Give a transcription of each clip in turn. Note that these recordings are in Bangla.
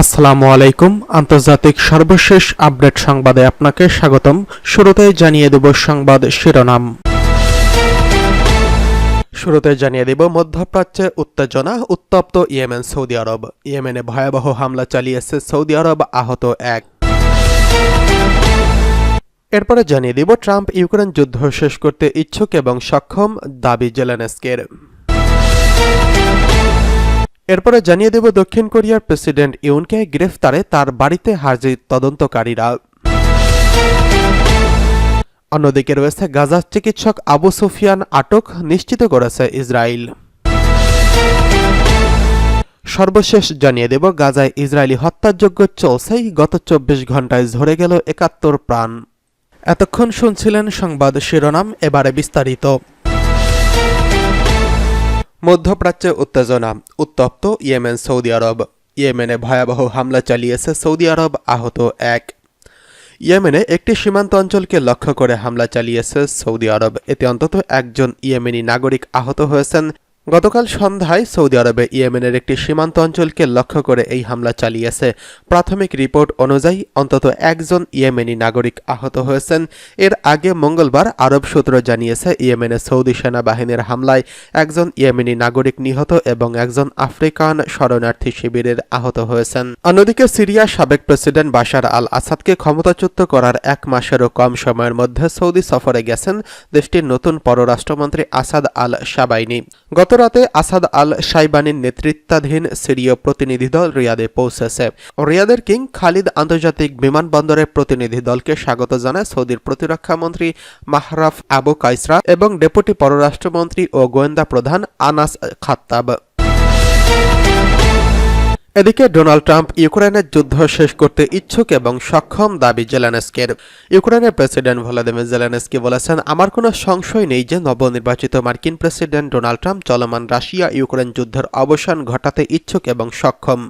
আসসালামু আলাইকুম। আন্তর্জাতিক সর্বশেষ আপডেট সংবাদে আপনাকে স্বাগতম। শুরুতে জানিয়ে দেব সংবাদ শিরোনাম। শুরুতে জানিয়ে দেব মধ্যপ্রাচ্যে উত্তেজনা, উত্তপ্ত ইয়েমেন, সৌদি আরব। ইয়েমেনে ভয়াবহ হামলা চালিয়েছে সৌদি আরব, আহত এক। এরপরে জানিয়ে দিব, ট্রাম্প ইউক্রেন যুদ্ধ শেষ করতে ইচ্ছুক এবং সক্ষম দাবি জেলেনস্কের। এরপরে জানিয়ে দেব, দক্ষিণ কোরিয়ার প্রেসিডেন্ট ইউনকে গ্রেফতারে তার বাড়িতে হাজির তদন্তকারীরা। অন্যদিকে রয়েছে গাজার চিকিৎসক আবু সুফিয়ান আটক নিশ্চিত করেছে ইসরায়েল। সর্বশেষ জানিয়ে দেব, গাজায় ইসরায়েলি হত্যাযোগ্য চলছেই, গত চব্বিশ ঘন্টায় ঝরে গেল একাত্তর প্রাণ। এতক্ষণ শুনছিলেন সংবাদ শিরোনাম, এবারে বিস্তারিত। মধ্যপ্রাচ্যে উত্তেজনা, উত্তপ্ত ইয়েমেন, সৌদি আরব। ইয়েমেনে ভয়াবহ হামলা চালিয়েছে সৌদি আরব, আহত এক। ইয়েমেনে একটি সীমান্ত অঞ্চলকে লক্ষ্য করে হামলা চালিয়েছে সৌদি আরব। এতে অন্তত একজন ইয়েমেনি নাগরিক আহত হয়েছেন। গতকাল সন্ধ্যায় সৌদি আরবে ইয়েমেনের একটি সীমান্ত অঞ্চলকে লক্ষ্য করে এই হামলা চালিয়েছে। প্রাথমিক রিপোর্ট অনুযায়ী অন্তত একজন ইয়েমেনি নাগরিক আহত হয়েছেন। এর আগে মঙ্গলবার আরব সূত্র জানিয়েছে ইয়েমেনে সৌদি সেনাবাহিনীর হামলায় একজন ইয়েমেনি নাগরিক নিহত এবং একজন আফ্রিকান শরণার্থী শিবিরের আহত হয়েছেন। অন্যদিকে সিরিয়ার সাবেক প্রেসিডেন্ট বাশার আল আসাদকে ক্ষমতাচ্যুত করার এক মাসেরও কম সময়ের মধ্যে সৌদি সফরে গেছেন দেশটির নতুন পররাষ্ট্রমন্ত্রী আসাদ আল সাবাইনি গতরাতে আসাদ আল সাইবানির নেতৃত্বাধীন সিরীয় প্রতিনিধি দল রিয়াদে পৌঁছেছে। রিয়াদের কিং খালিদ আন্তর্জাতিক বিমানবন্দরের প্রতিনিধি দলকে স্বাগত জানায় সৌদির প্রতিরক্ষা মন্ত্রী মাহরাফ আবু কাইসরা এবং ডেপুটি পররাষ্ট্রমন্ত্রী ও গোয়েন্দা প্রধান আনাস খাত্তাব। এদিকে ডোনাল্ড ট্রাম্প ইউক্রেনের যুদ্ধ শেষ করতে ইচ্ছুক এবং সক্ষম দাবি জেলানেস্কের। ইউক্রেনের প্রেসিডেন্ট ভলাদিমির জেলানেস্কি বলেছেন, আমার কোনো সংশয় নেই যে নবনির্বাচিত মার্কিন প্রেসিডেন্ট ডোনাল্ড ট্রাম্প চলমান রাশিয়া ইউক্রেন যুদ্ধের অবসান ঘটাতে ইচ্ছুক এবং সক্ষম।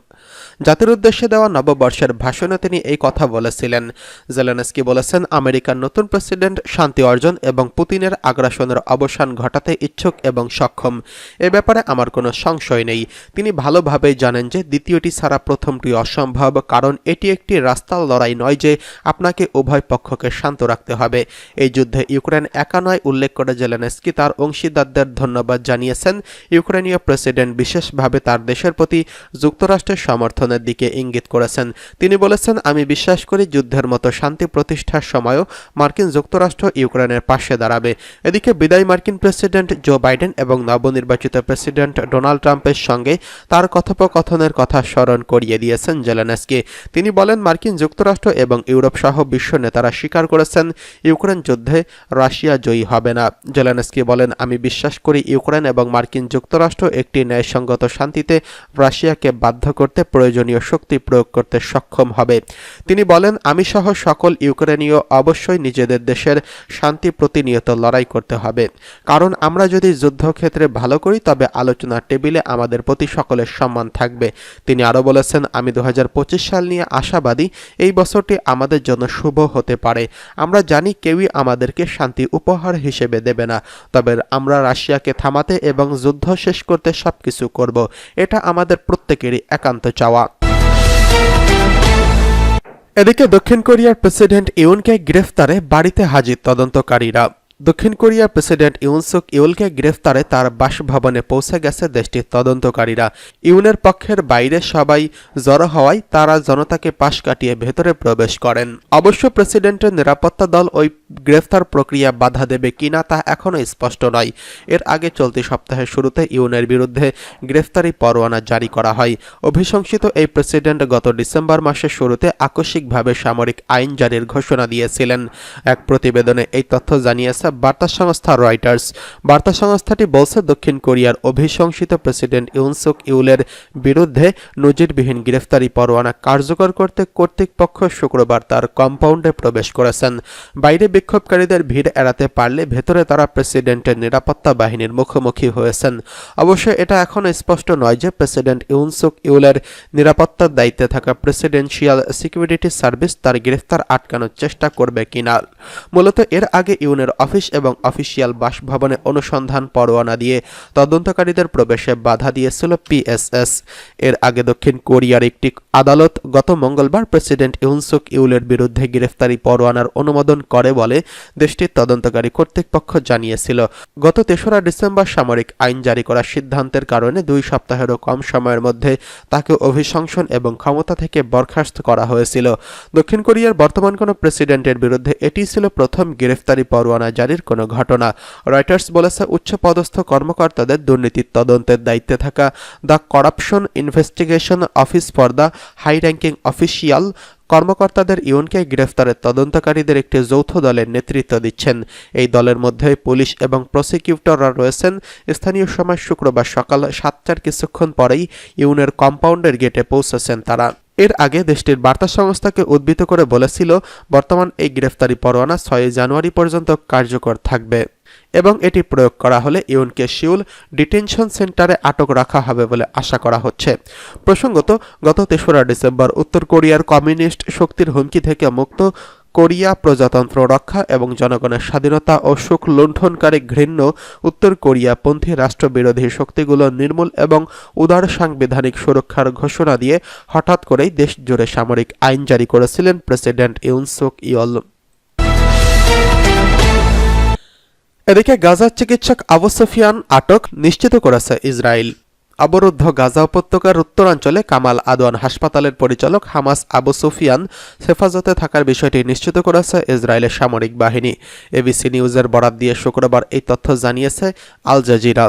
জাতির উদ্দেশ্যে দেওয়া নববর্ষের ভাষণে তিনি এই কথা বলেছিলেন। জেলেনস্কি বলেছেন, আমেরিকার নতুন প্রেসিডেন্ট শান্তি অর্জন এবং পুতিনের আগ্রাসনের অবসান ঘটাতে ইচ্ছুক এবং সক্ষম। এ ব্যাপারে আমার কোনো সংশয় নেই। তিনি ভালোভাবেই জানেন যে দ্বিতীয়টি ছাড়া প্রথমটি অসম্ভব, কারণ এটি একটি রাস্তার লড়াই নয় যে আপনাকে উভয় পক্ষকে শান্ত রাখতে হবে। এই যুদ্ধে ইউক্রেন একা নয়, উল্লেখ করে জেলেনস্কি তার অংশীদারদের ধন্যবাদ জানিয়েছেন। ইউক্রেনীয় প্রেসিডেন্ট বিশেষভাবে তার দেশের প্রতি যুক্তরাষ্ট্রের সমর্থনের দিকে ইঙ্গিত করেছেন। তিনি বলেছেন, আমি বিশ্বাস করি যুদ্ধের মতো শান্তি প্রতিষ্ঠার সময়ও মার্কিন যুক্তরাষ্ট্র ইউক্রেনের পাশে দাঁড়াবে। এদিকে বিদায়ী মার্কিন প্রেসিডেন্ট জো বাইডেন এবং নবনির্বাচিত প্রেসিডেন্ট ডোনাল্ড ট্রাম্পের সঙ্গে তার কথোপকথনের কথা স্মরণ করিয়ে দিয়েছেন জেলেনস্কি। তিনি বলেন, মার্কিন যুক্তরাষ্ট্র এবং ইউরোপ সহ বিশ্ব নেতারা স্বীকার করেছেন, ইউক্রেন যুদ্ধে রাশিয়া জয়ী হবে না। জেলেনস্কি বলেন, আমি বিশ্বাস করি ইউক্রেন এবং মার্কিন যুক্তরাষ্ট্র একটি ন্যায়সঙ্গত শান্তিতে রাশিয়াকে বাধ্য করতে প্রয়োজনীয় শক্তি প্রয়োগ করতে সক্ষম হবে। তিনি বলেন আমি সহ সকল ইউক্রেনীয় অবশ্যই নিজেদের দেশের শান্তি প্রতিনিয়ত লড়াই করতে হবে। কারণ আমরা যদি যুদ্ধক্ষেত্রে ভালো করি, তবে আলোচনার টেবিলে আমাদের প্রতি সকলের সম্মান থাকবে। তিনি আরও বলেছেন, আমি দু হাজার পঁচিশ সাল নিয়ে আশাবাদী, এই বছরটি আমাদের জন্য শুভ হতে পারে। আমরা জানি কেউই আমাদেরকে শান্তি উপহার হিসেবে দেবে না। তবে আমরা রাশিয়াকে থামাতে এবং যুদ্ধ শেষ করতে সবকিছু করব। এটা আমাদের প্রত্যেকেরই একান্ত চাওয়া। এদিকে দক্ষিণ কোরিয়ার প্রেসিডেন্ট ইউনকে গ্রেফতারে বাড়িতে হাজির তদন্তকারীরা। দক্ষিণ কোরিয়ার প্রেসিডেন্ট ইউনসুক ইউলকে গ্রেফতারে তার বাসভবনে পৌঁছে গেছে দেশটির তদন্তকারীরা। ইউনের পক্ষের বাইরে সবাই জড়ো হওয়ায় তারা জনতাকে পাশ কাটিয়ে ভেতরে প্রবেশ করেন। অবশ্য প্রেসিডেন্টের নিরাপত্তা দল ওই গ্রেফতার প্রক্রিয়া বাধা দেবে কিনা তা এখনও স্পষ্ট নয়। এর আগে চলতি সপ্তাহের শুরুতে ইউনের বিরুদ্ধে গ্রেফতারি পরোয়ানা জারি করা হয়। অভিশংসিত এই প্রেসিডেন্ট গত ডিসেম্বর মাসের শুরুতে আকস্মিকভাবে সামরিক আইন জারির ঘোষণা দিয়েছিলেন। এক প্রতিবেদনে এই তথ্য জানিয়েছে বার্তা সংস্থা রয়টার্স। বার্তা সংস্থাটি বলছে, দক্ষিণ কোরিয়ার অভিশংসিত প্রেসিডেন্ট ইউনসুক ইউলের বিরুদ্ধে নজিরবিহীন গ্রেফতারি পরোয়ানা কার্যকর করতে কর্তৃপক্ষ শুক্রবার তার কম্পাউন্ডে প্রবেশ করেছেন। বাইরে বিক্ষোভকারীদের ভিড় এড়াতে পারলে ভেতরে তারা প্রেসিডেন্টের নিরাপত্তা বাহিনীর মুখোমুখি হয়েছেন। অবশ্য এটা এখনও স্পষ্ট নয় যে প্রেসিডেন্ট ইউনসুক ইউলের নিরাপত্তার দায়িত্বে থাকা প্রেসিডেন্সিয়াল সিকিউরিটি সার্ভিস তার গ্রেফতার আটকানোর চেষ্টা করবে কিনা। মূলত এর আগে ইউনের অফিস এবং অফিসিয়াল বাসভবনে অনুসন্ধান পরোয়ানা দিয়ে তদন্তকারীদের প্রবেশে বাধা দিয়েছিল পিএসএস এর আগে দক্ষিণ কোরিয়ার একটি আদালত গত মঙ্গলবার প্রেসিডেন্ট ইউনসুক ইউলের বিরুদ্ধে গ্রেফতারি পরোয়ানার অনুমোদন করে বলে দেশটির তদন্তকারী কর্তৃপক্ষ জানিয়েছিল। গত তেসরা ডিসেম্বর সামরিক আইন জারি করার সিদ্ধান্তের কারণে দুই সপ্তাহেরও কম সময়ের মধ্যে তাকে অভিশংসন এবং ক্ষমতা থেকে বরখাস্ত করা হয়েছিল। দক্ষিণ কোরিয়ার বর্তমান কোনো প্রেসিডেন্টের বিরুদ্ধে এটি ছিল প্রথম গ্রেফতারি পরোয়ানা জারির কোনো ঘটনা। রয়টার্স বলেছে, উচ্চপদস্থ কর্মকর্তাদের দুর্নীতির তদন্তের দায়িত্বে থাকা the corruption investigation office for the high ranking official কর্মকর্তাদের ইউনকে গ্রেফতারের তদন্তকারীদের একটি যৌথ দলের নেতৃত্ব দিচ্ছেন। এই দলের মধ্যে পুলিশ এবং প্রসিকিউটররা রয়েছেন। স্থানীয় সময় শুক্রবার সকাল সাতটার কিছুক্ষণ পরেই ইউনের কম্পাউন্ডের গেটে পৌঁছেছেন তারা। এর আগে দেশটির বার্তা সংস্থাকে উদ্বৃত্ত করে বলেছিল, বর্তমান এই গ্রেফতারি পরোয়ানা ছয় জানুয়ারি পর্যন্ত কার্যকর থাকবে। এবং এটি প্রয়োগ করা হলে ইউনকে শিউল ডিটেনশন সেন্টারে আটক রাখা হবে বলে আশা করা হচ্ছে। প্রসঙ্গত, গত তেসরা ডিসেম্বর উত্তর কোরিয়ার কমিউনিস্ট শক্তির হুমকি থেকে মুক্ত কোরিয়া প্রজাতন্ত্র রক্ষা এবং জনগণের স্বাধীনতা ও সুখ লুণ্ঠনকারী ঘৃণ্য উত্তর কোরিয়াপন্থী রাষ্ট্রবিরোধী শক্তিগুলো নির্মূল এবং উদার সাংবিধানিক সুরক্ষার ঘোষণা দিয়ে হঠাৎ করেই দেশ জুড়ে সামরিক আইন জারি করেছিলেন প্রেসিডেন্ট ইউনসুক ইয়ল। এদিকে গাজার চিকিৎসক আবু সুফিয়ান আটক নিশ্চিত করেছে ইসরায়েল। অবরুদ্ধ গাজা উপত্যকার উত্তরাঞ্চলে কামাল আদওয়ান হাসপাতালের পরিচালক হামাস আবু সুফিয়ান হেফাজতে থাকার বিষয়টি নিশ্চিত করেছে ইসরায়েলের সামরিক বাহিনী। এবিসি নিউজের বরাত দিয়ে শুক্রবার এই তথ্য জানিয়েছে আল জাজিরা।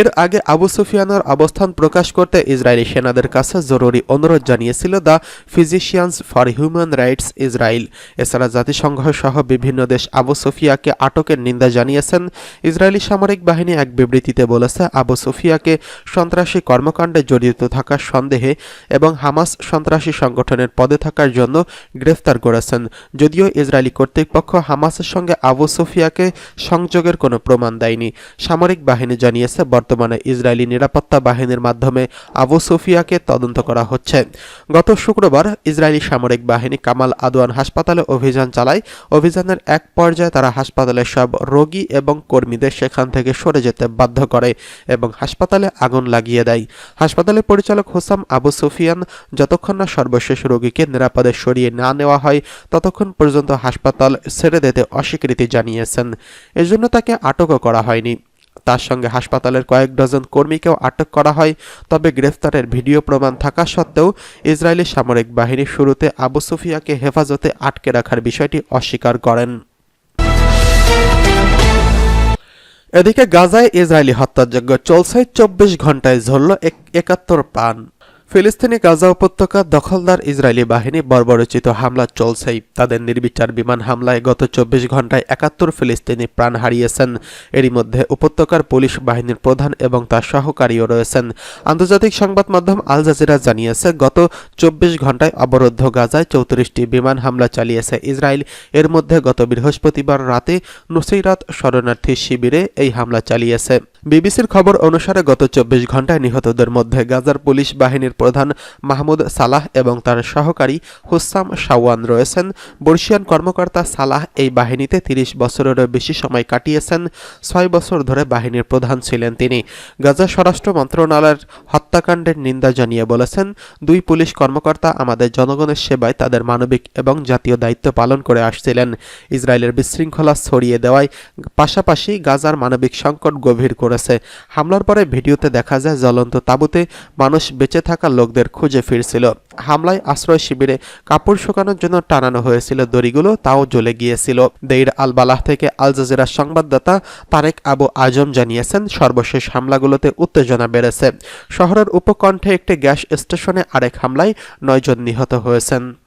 এর আগে আবু সুফিয়ানের অবস্থান প্রকাশ করতে ইসরায়েলি সেনাদের কাছে জরুরি অনুরোধ জানিয়েছিল the physicians for human rights Israel. এছাড়া জাতিসংঘ সহ বিভিন্ন দেশ আবু সুফিয়াকে আটকের নিন্দা জানিয়েছেন। ইসরায়েলি সামরিক বাহিনী এক বিবৃতিতে বলেছে, আবু সুফিয়াকে সন্ত্রাসী কর্মকাণ্ডে জড়িত থাকার সন্দেহে এবং হামাস সন্ত্রাসী সংগঠনের পদে থাকার জন্য গ্রেফতার করেছেন। যদিও ইসরায়েলি কর্তৃপক্ষ হামাসের সঙ্গে আবু সুফিয়াকে সংযোগের কোনো প্রমাণ দেয়নি। সামরিক বাহিনী জানিয়েছে বর্তমানে ইসরায়েলি নিরাপত্তা বাহিনীর মাধ্যমে আবু সুফিয়াকে তদন্ত করা হচ্ছে। গত শুক্রবার ইসরায়েলি সামরিক বাহিনী কামাল আদওয়ান হাসপাতালে অভিযান চালায়। অভিযানের এক পর্যায়ে তারা হাসপাতালের সব রোগী এবং কর্মীদের সেখান থেকে সরে যেতে বাধ্য করে এবং হাসপাতালে আগুন লাগিয়ে দেয়। হাসপাতালের পরিচালক হোসাম আবু সুফিয়ান, যতক্ষণ না সর্বশেষ রোগীকে নিরাপদে সরিয়ে না নেওয়া হয়, ততক্ষণ পর্যন্ত হাসপাতাল ছেড়ে দিতে অস্বীকৃতি জানিয়েছেন। এজন্য তাকে আটকও করা হয়নি। তার সঙ্গে হাসপাতালের কয়েক ডজন কর্মীকেও আটক করা হয়। তবে গ্রেফতারের ভিডিও প্রমাণ থাকা সত্ত্বেও ইসরায়েলি সামরিক বাহিনী শুরুতে আবু সুফিয়াকে হেফাজতে আটকে রাখার বিষয়টি অস্বীকার করেন। এদিকে গাজায় ইসরায়েলি হত্যাযজ্ঞ চলছে চব্বিশ ঘন্টায় ঝরল একাত্তর পান ফিলিস্তিনি গাজা উপত্যকা দখলদার ইসরায়েলি বাহিনী বর্বরচিত হামলা চলছেই তাদের নির্বিচার বিমান হামলায় গত চব্বিশ ঘন্টায় একাত্তর ফিলিস্তিনি প্রাণ হারিয়েছেন। এরই মধ্যে উপত্যকার পুলিশ বাহিনীর প্রধান এবং তার সহকারীও রয়েছেন। আন্তর্জাতিক সংবাদ মাধ্যম আল জাজিরা জানিয়েছে, গত চব্বিশ ঘন্টায় অবরুদ্ধ গাজায় চৌত্রিশটি বিমান হামলা চালিয়েছে ইসরায়েল। এর মধ্যে গত বৃহস্পতিবার রাতে নুসিরাত শরণার্থী শিবিরে এই হামলা চালিয়েছে। বিবিসির খবর অনুসারে গত চব্বিশ ঘন্টায় নিহতদের মধ্যে গাজার পুলিশ বাহিনীর প্রধান মাহমুদ সালাহ এবং তার সহকারী হুসাম শাওয়ান রয়েছেন। বর্ষিয়ান কর্মকর্তা সালাহ এই বাহিনীতে তিরিশ বছরেরও বেশি সময় কাটিয়েছেন। ছয় বছর ধরে বাহিনীর প্রধান ছিলেন তিনি। গাজা স্বরাষ্ট্র মন্ত্রণালয়ের হত্যাকাণ্ডের নিন্দা জানিয়ে বলেছেন, দুই পুলিশ কর্মকর্তা আমাদের জনগণের সেবায় তাদের মানবিক এবং জাতীয় দায়িত্ব পালন করে আসছিলেন। ইসরায়েলের বিশৃঙ্খলা ছড়িয়ে দেওয়ায় পাশাপাশি গাজার মানবিক সংকট গভীর করেছে। হামলার পরে ভিডিওতে দেখা যায় জ্বলন্ত তাঁবুতে মানুষ বেঁচে থাকা লোকদের খুঁজে ফিরছিল। হামলায় আশ্রয় শিবিরে কাপড় শুকানোর জন্য টানানো হয়েছিল দড়িগুলো, তাও জ্বলে গিয়েছিল। দেইর আল বালাহ থেকে আল জাজিরার সংবাদদাতা তারেক আবু আজম জানিয়েছেন, সর্বশেষ হামলাগুলোতে উত্তেজনা বেড়েছে। শহরের উপকণ্ঠে একটি গ্যাস স্টেশনে আরেক হামলায় নয়জন নিহত হয়েছেন।